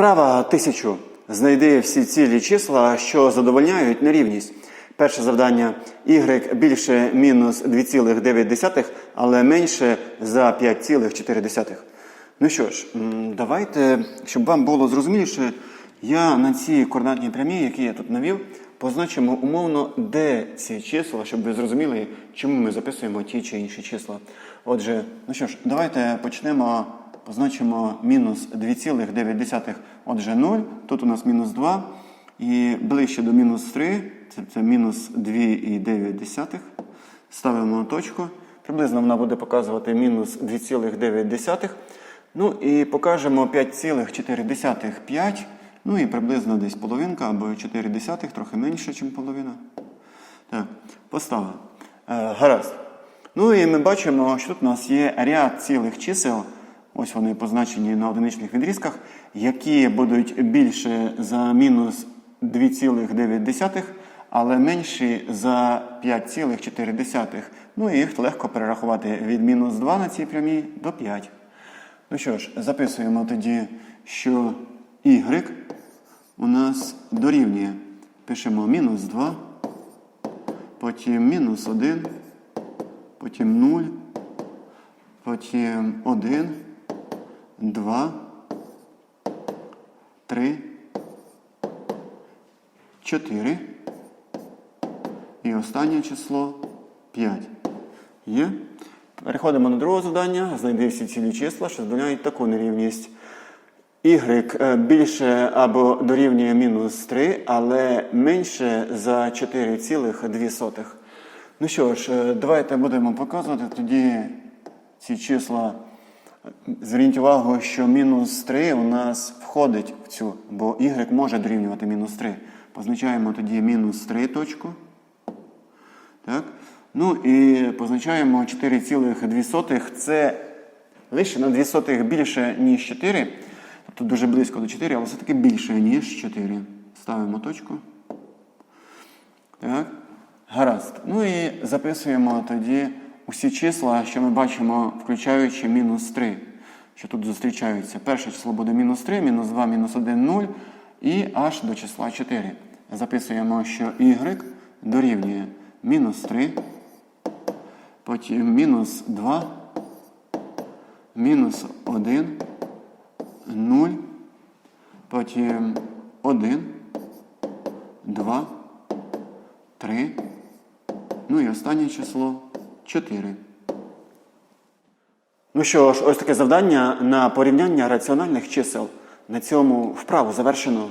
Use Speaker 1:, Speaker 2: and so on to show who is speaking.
Speaker 1: Вправа 1000. Знайди всі цілі числа, що задовольняють нерівність. Перше завдання y більше мінус 2,9, але менше за 5,4. Ну що ж, давайте, щоб вам було зрозуміліше, я на цій координатній прямій, які я тут навів, позначимо умовно, де ці числа, щоб ви зрозуміли, чому ми записуємо ті чи інші числа. Отже, ну що ж, давайте почнемо, позначимо мінус 2,9. Отже, 0, тут у нас мінус 2, і ближче до мінус 3, це, мінус 2,9. Ставимо точку. Приблизно вона буде показувати мінус 2,9. Ну і покажемо 5,4 5. Ну і приблизно десь половинка або 4 десятих, трохи менше, ніж половина. Так, поставили. Е, гаразд. Ну і ми бачимо, що тут у нас є ряд цілих чисел. Ось вони позначені на одиничних відрізках, які будуть більше за мінус 2,9, але менші за 5,4. Ну і їх легко перерахувати від мінус 2 на цій прямій до 5. Ну що ж, записуємо тоді, що y у нас дорівнює. Пишемо мінус 2, потім мінус 1, потім 0, потім 1, 2, 3, 4. І останнє число 5. Є? Переходимо до другого завдання. Знайди всі цілі числа, що задовольняють таку нерівність. Y е, більше або дорівнює мінус 3, але менше за 4,2. Ну що ж, е, давайте будемо показувати тоді ці числа. Зверніть увагу, що мінус 3 у нас входить в цю, бо y може дорівнювати мінус 3. Позначаємо тоді мінус 3 точку. Так? Ну і позначаємо 4,2. Це лише на 2 сотих більше, ніж 4. Тобто дуже близько до 4, але все-таки більше, ніж 4. Ставимо точку. Так. Гаразд. Ну і записуємо тоді усі числа, що ми бачимо, включаючи мінус 3, що тут зустрічаються. Перше число буде мінус 3, мінус 2, мінус 1, 0 і аж до числа 4. Записуємо, що y дорівнює мінус 3, потім мінус 2, мінус 1, 0, потім 1, 2, 3, ну і останнє число 4. Ну що ж, ось таке завдання на порівняння раціональних чисел. На цьому вправу завершено.